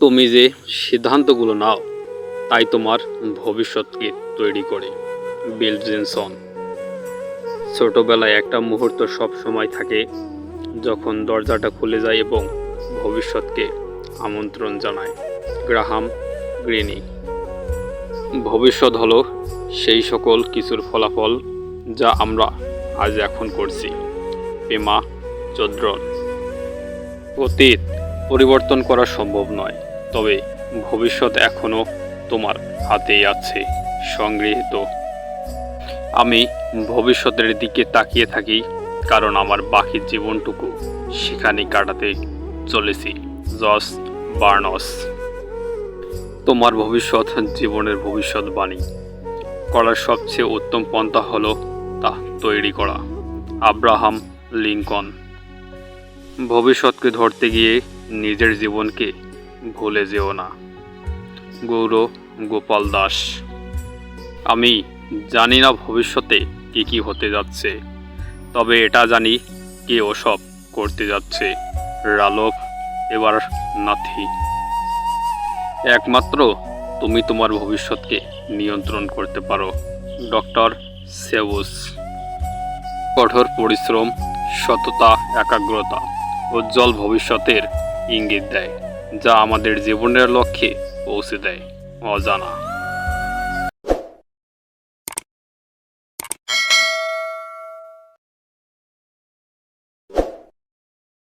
তুমি যে সিদ্ধান্তগুলো নাও, তাই তোমার ভবিষ্যৎকে তৈরি করে। Bill Jensen. ছোটবেলায় একটা মুহূর্ত সব সময় থাকে যখন দরজাটা খুলে যায় এবং ভবিষ্যৎকে আমন্ত্রণ জানায়। Graham Greene. ভবিষ্যৎ হলো সেই সকল কিছুর ফলাফল যা আমরা আজ এখন করছি। পেমা চদ্রন। অতীত পরিবর্তন করা সম্ভব নয়। তবে ভবিষ্যৎ এখনও তোমার হাতেই আছে, সংগৃহীত। আমি ভবিষ্যতের দিকে তাকিয়ে থাকি, কারণ আমার বাকি জীবনটুকু সেখানে কাটাতে চলেছি, জস বার্নস। তোমার ভবিষ্যৎ জীবনের ভবিষ্যৎবাণী করার সবচেয়ে উত্তম পন্থা হলো তা তৈরি করা। Abraham Lincoln. ভবিষ্যৎকে ধরতে গিয়ে নিজের জীবনকে ভুলে যেও না। গৌর গোপাল দাস, আমি জানি না ভবিষ্যতে কি কি হতে যাচ্ছে, তবে এটা জানি কে ওসব করতে যাচ্ছে। রালক, এবার নাথি। একমাত্র তুমি তোমার ভবিষ্যৎকে নিয়ন্ত্রণ করতে পারো, ডক্টর সেবুস। কঠোর পরিশ্রম, সততা, একাগ্রতা, উজ্জ্বল ভবিষ্যতের ইঙ্গিত দেয়। যা আমাদের জীবনের লক্ষ্যে পৌঁছে দেয় অজানা।